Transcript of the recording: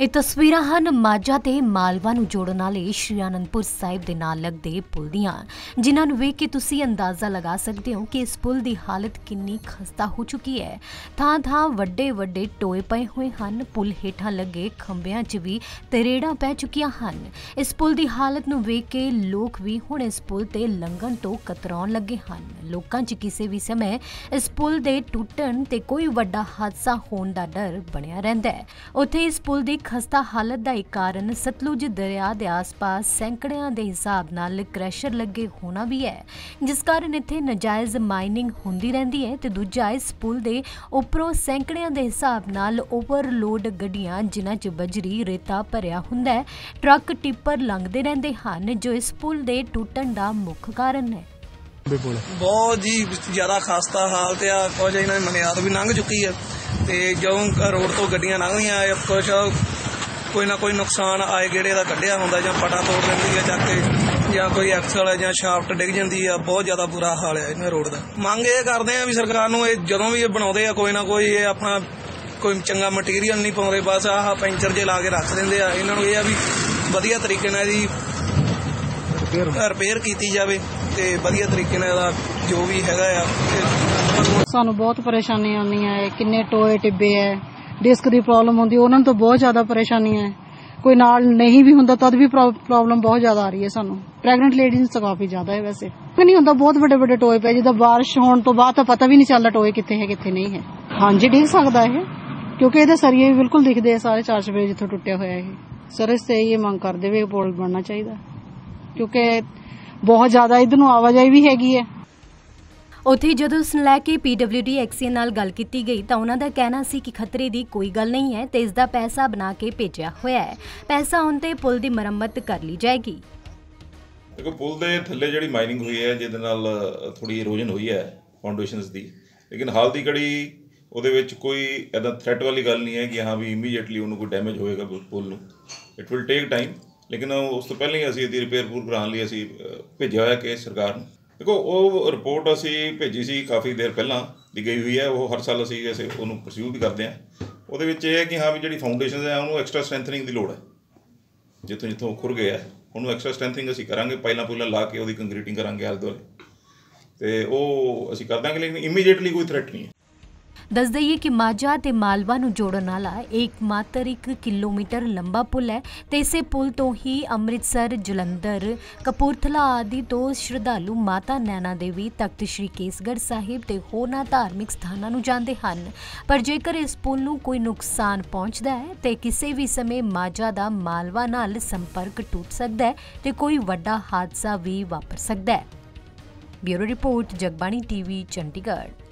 ਇਹ ਤਸਵੀਰਾਂ ਹਨ ਮਾਝਾ ਤੇ ਮਾਲਵਾ ਨੂੰ ਜੋੜਨ ਵਾਲੇ ਸ਼੍ਰੀ ਅਨੰਦਪੁਰ ਸਾਹਿਬ ਦੇ ਨਾਲ ਲੱਗਦੇ ਪੁਲ ਦੀਆਂ, ਜਿਨ੍ਹਾਂ ਨੂੰ ਵੇਖ ਕੇ ਤੁਸੀਂ ਅੰਦਾਜ਼ਾ ਲਗਾ ਸਕਦੇ ਹੋ ਕਿ ਇਸ ਪੁਲ ਦੀ ਹਾਲਤ ਕਿੰਨੀ ਖਸਤਾ ਹੋ ਚੁੱਕੀ ਹੈ। ਥਾਂ ਥਾਂ ਵੱਡੇ ਵੱਡੇ ਟੋਏ ਪਏ ਹੋਏ ਹਨ, ਪੁਲ ਹੇਠਾਂ ਲੱਗੇ ਖੰਭਿਆਂ 'ਚ ਵੀ ਤਰੇੜਾਂ ਪੈ ਚੁੱਕੀਆਂ ਹਨ। ਇਸ ਪੁਲ ਦੀ ਹਾਲਤ ਨੂੰ ਵੇਖ ਕੇ ਲੋਕ ਵੀ ਹੁਣ ਇਸ ਪੁਲ ਤੇ ਲੰਘਣ ਤੋਂ ਕਤਰਾਉਣ ਲੱਗੇ ਹਨ। ਲੋਕਾਂ 'ਚ ਕਿਸੇ ਵੀ ਸਮੇਂ ਇਸ ਪੁਲ ਦੇ ਟੁੱਟਣ ਤੇ ਕੋਈ ਵੱਡਾ ਹਾਦਸਾ ਹੋਣ ਦਾ ਡਰ ਬਣਿਆ ਰਹਿੰਦਾ ਹੈ। ਉੱਥੇ ਇਸ ਪੁਲ ਦੀ ਖਸਤਾ ਹਾਲਤ ਦਾ ਇੱਕ ਕਾਰਨ ਸਤਲੁਜ ਦਰਿਆ ਦੇ ਆਸ-ਪਾਸ ਸੈਂਕੜਿਆਂ ਦੇ ਹਿਸਾਬ ਨਾਲ ਕ੍ਰੈਸ਼ਰ ਲੱਗੇ ਹੋਣਾ ਵੀ ਹੈ, ਜਿਸ ਕਾਰਨ ਇੱਥੇ ਨਜਾਇਜ਼ ਮਾਈਨਿੰਗ ਹੁੰਦੀ ਰਹਿੰਦੀ ਹੈ ਤੇ ਦੂਜਾ ਇਸ ਪੁਲ ਦੇ ਉੱਪਰੋਂ ਸੈਂਕੜਿਆਂ ਦੇ ਹਿਸਾਬ ਨਾਲ ਓਵਰਲੋਡ ਗੱਡੀਆਂ ਜਿਨ੍ਹਾਂ 'ਚ ਬਜਰੀ, ਰੇਤਾ ਭਰਿਆ ਹੁੰਦਾ ਹੈ, ਟਰੱਕ ਟਿੱਪਰ ਲੰਘਦੇ ਰਹਿੰਦੇ ਹਨ, ਜੋ ਇਸ ਪੁਲ ਦੇ ਟੁੱਟਣ ਦਾ ਮੁੱਖ ਕਾਰਨ ਹੈ। ਬਿਲਕੁਲ ਬਹੁਤ ਜੀ ਜ਼ਿਆਦਾ ਖਸਤਾ ਹਾਲਤ ਆ, ਕੁਝ ਇਹਨਾਂ ਦੀ ਮਨਿਆਦ ਵੀ ਲੰਘ ਚੁੱਕੀ ਆ, ਤੇ ਜਦੋਂ ਰੋਡ ਤੋਂ ਗੱਡੀਆਂ ਲੰਘਦੀਆਂ ਕੁਝ ਕੋਈ ਨਾ ਕੋਈ ਨੁਕਸਾਨ ਆਏ ਗੇੜੇ ਦਾ ਕੱਢਿਆ ਹੁੰਦਾ ਜਾਂ ਪਟਾ ਤੋੜ ਦਿੰਦੀ ਆ ਚੱਕ ਕੇ, ਜਾਂ ਕੋਈ ਐਕਸਲ ਜਾਂ ਸ਼ਾਫਟ ਡਿੱਗ ਜਾਂਦੀ ਆ, ਬਹੁਤ ਜ਼ਿਆਦਾ ਬੁਰਾ ਹਾਲ ਆ ਇਹਨਾਂ ਰੋਡ ਦਾ। ਮੰਗ ਇਹ ਕਰਦੇ ਆ ਵੀ ਸਰਕਾਰ ਨੂੰ ਇਹ ਜਦੋਂ ਵੀ ਇਹ ਬਣਾਉਂਦੇ ਆ, ਕੋਈ ਨਾ ਕੋਈ ਇਹ ਆਪਣਾ ਕੋਈ ਚੰਗਾ ਮਟੀਰੀਅਲ ਨਹੀਂ ਪਾਉਂਦੇ, ਬਸ ਆਹ ਪੈਂਚਰ ਜੇ ਲਾ ਕੇ ਰੱਖ ਦਿੰਦੇ ਆ। ਇਹਨਾਂ ਨੂੰ ਇਹ ਆ ਵੀ ਵਧੀਆ ਤਰੀਕੇ ਨਾਲ ਇਹਦੀ ਰਿਪੇਅਰ ਕੀਤੀ ਜਾਵੇ ਤੇ ਵਧੀਆ ਤਰੀਕੇ ਨਾਲ ਇਹਦਾ ਜੋ ਵੀ ਹੈਗਾ ਆ ਸਾਨੂੰ ਬਹੁਤ ਪਰੇਸ਼ਾਨੀ ਆਉਂਦੀਆਂ ਹੈ, ਕਿੰਨੇ ਟੋਏ ਟਿੱਬੇ ਹੈ ਡਿਸਕ ਦੀ ਪ੍ਰੋਬਲਮ ਹੁੰਦੀ ਹੈ, ਉਹਨਾਂ ਤੋਂ ਬਹੁਤ ਜ਼ਿਆਦਾ ਪਰੇਸ਼ਾਨੀਆਂ ਹੈ। ਕੋਈ ਨਾਲ ਨਹੀਂ ਵੀ ਹੁੰਦਾ ਤਦ ਵੀ ਪ੍ਰੋਬਲਮ ਬਹੁਤ ਜ਼ਿਆਦਾ ਆ ਰਹੀ ਹੈ ਸਾਨੂੰ। ਪ੍ਰੈਗਨੈਂਟ ਲੇਡੀਜ਼ ਨੂੰ ਕਾਫੀ ਜ਼ਿਆਦਾ ਹੈ ਵੈਸੇ। ਨਹੀਂ ਹੁੰਦਾ ਬਹੁਤ ਵੱਡੇ ਵੱਡੇ ਟੋਏ ਪਏ ਜਿੱਦਾਂ ਬਾਰਿਸ਼ ਹੋਣ ਤੋਂ ਬਾਅਦ ਤਾਂ ਪਤਾ ਵੀ ਨਹੀਂ ਚੱਲਦਾ ਟੋਏ ਕਿੱਥੇ ਹੈ ਕਿੱਥੇ ਨਹੀਂ ਹੈ। ਹਾਂਜੀ ਡਿੱਗ ਸਕਦਾ ਇਹ ਕਿਉਂਕਿ ਇਹਦੇ ਸਰੀਏ ਵੀ ਬਿਲਕੁਲ ਦਿਖਦੇ ਆ ਸਾਰੇ ਚਾਰ ਚਫੇਰੇ ਜਿੱਥੋਂ ਟੁੱਟਿਆ ਹੋਇਆ ਇਹ। ਸਰ ਤੇ ਇਹ ਮੰਗ ਕਰਦੇ ਵੀ ਪੁਲ ਬਣਨਾ ਚਾਹੀਦਾ। ਕਿਉਂਕਿ ਬਹੁਤ ਜ਼ਿਆਦਾ ਇਧਰ ਨੂੰ ਆਵਾਜਾਈ ਵੀ ਹੈਗੀ ਹੈ। ਉੱਥੇ ਜਦੋਂ ਉਸ ਨੂੰ ਲੈ ਕੇ PWD ਐਕਸੀਅਨ ਨਾਲ ਗੱਲ ਕੀਤੀ ਗਈ ਤਾਂ ਉਹਨਾਂ ਦਾ ਕਹਿਣਾ ਸੀ ਕਿ ਖਤਰੇ ਦੀ ਕੋਈ ਗੱਲ ਨਹੀਂ ਹੈ ਤੇ ਇਸ ਦਾ ਪੈਸਾ ਬਣਾ ਕੇ ਭੇਜਿਆ ਹੋਇਆ ਹੈ। ਪੈਸਾ ਆਉਣ ਤੇ ਪੁਲ ਦੀ ਮੁਰੰਮਤ ਕਰ ਲਈ ਜਾਏਗੀ। ਦੇਖੋ, ਪੁਲ ਦੇ ਥੱਲੇ ਜਿਹੜੀ ਮਾਈਨਿੰਗ ਹੋਈ ਹੈ, ਜਿਹਦੇ ਨਾਲ ਥੋੜੀ ਇਰੋਜਨ ਹੋਈ ਹੈ ਫਾਊਂਡੇਸ਼ਨਸ ਦੀ, ਲੇਕਿਨ ਹਾਲ ਦੀ ਘੜੀ ਉਹਦੇ ਵਿੱਚ ਕੋਈ ਐਦਾ ਥ੍ਰੈਟ ਵਾਲੀ ਗੱਲ ਨਹੀਂ ਹੈ ਕਿ ਹਾਂ ਵੀ ਇਮੀਡੀਏਟਲੀ ਉਹਨੂੰ ਕੋਈ ਡੈਮੇਜ ਹੋਏਗਾ ਪੁਲ ਨੂੰ। ਇਟ ਵਿਲ ਟੇਕ ਟਾਈਮ ਲੇਕਿਨ ਉਸ ਤੋਂ ਪਹਿਲਾਂ ਹੀ ਅਸੀਂ ਇਹਦੀ ਰਿਪੇਅਰ ਪੂਰ ਕਰਾਉਣ ਲਈ ਅਸੀਂ ਭੇਜਿਆ ਹੋਇਆ ਕੇਸ ਸਰਕਾਰ ਨੂੰ। ਦੇਖੋ ਉਹ ਰਿਪੋਰਟ ਅਸੀਂ ਭੇਜੀ ਸੀ ਕਾਫੀ ਦੇਰ ਪਹਿਲਾਂ ਦੀ ਗਈ ਹੋਈ ਹੈ ਉਹ ਹਰ ਸਾਲ ਅਸੀਂ ਐਸੇ ਉਹਨੂੰ ਪਰਸਿਊ ਵੀ ਕਰਦੇ ਹਾਂ। ਉਹਦੇ ਵਿੱਚ ਇਹ ਹੈ ਕਿ ਹਾਂ ਵੀ ਜਿਹੜੀ ਫਾਊਂਡੇਸ਼ਨ ਹੈ ਉਹਨੂੰ ਐਕਸਟਰਾ ਸਟਰੈਂਥਨਿੰਗ ਦੀ ਲੋੜ ਹੈ। ਜਿੱਥੋਂ ਜਿੱਥੋਂ ਖੁਰ ਗਿਆ ਹੈ, ਉਹਨੂੰ ਐਕਸਟਰਾ ਸਟਰੈਂਥਨਿੰਗ ਅਸੀਂ ਕਰਾਂਗੇ ਪਹਿਲਾਂ ਪਹਿਲਾਂ ਲਾ ਕੇ ਉਹਦੀ ਕੰਕਰੀਟਿੰਗ ਕਰਾਂਗੇ ਆਲੇ ਦੁਆਲੇ। ਤੇ ਉਹ ਅਸੀਂ ਕਰ ਦਾਂਗੇ ਲੇਕਿਨ ਇਮੀਡੀਏਟਲੀ ਕੋਈ ਥ੍ਰੈਟ ਨਹੀਂ ਹੈ। ਦੱਸ ਦਈਏ ਕਿ ਮਾਝਾ ਤੇ ਮਾਲਵਾ ਨੂੰ ਜੋੜਨ ਵਾਲਾ ਇੱਕ ਮਾਤਰ 1 ਕਿਲੋਮੀਟਰ ਲੰਬਾ ਪੁਲ ਹੈ ਤੇ ਇਸੇ ਪੁਲ ਤੋਂ ਹੀ ਅੰਮ੍ਰਿਤਸਰ, ਜਲੰਧਰ, ਕਪੂਰਥਲਾ ਆਦਿ ਤੋਂ ਸ਼ਰਧਾਲੂ ਮਾਤਾ ਨੈਣਾ ਦੇਵੀ ਤਖਤ ਸ੍ਰੀ ਕੇਸਗੜ੍ਹ ਸਾਹਿਬ ਤੇ ਹੋਰਨਾਂ ਧਾਰਮਿਕ ਸਥਾਨਾਂ ਨੂੰ ਜਾਂਦੇ ਹਨ। ਪਰ ਜੇਕਰ ਇਸ ਪੁਲ ਨੂੰ ਕੋਈ ਨੁਕਸਾਨ ਪਹੁੰਚਦਾ ਹੈ ਤੇ ਕਿਸੇ ਵੀ ਸਮੇਂ ਮਾਝਾ ਦਾ ਮਾਲਵਾ ਨਾਲ ਸੰਪਰਕ ਟੁੱਟ ਸਕਦਾ ਹੈ ਤੇ ਕੋਈ ਵੱਡਾ ਹਾਦਸਾ ਵੀ ਵਾਪਰ ਸਕਦਾ ਹੈ। Bureau report, Jagbani TV, Chandigarh.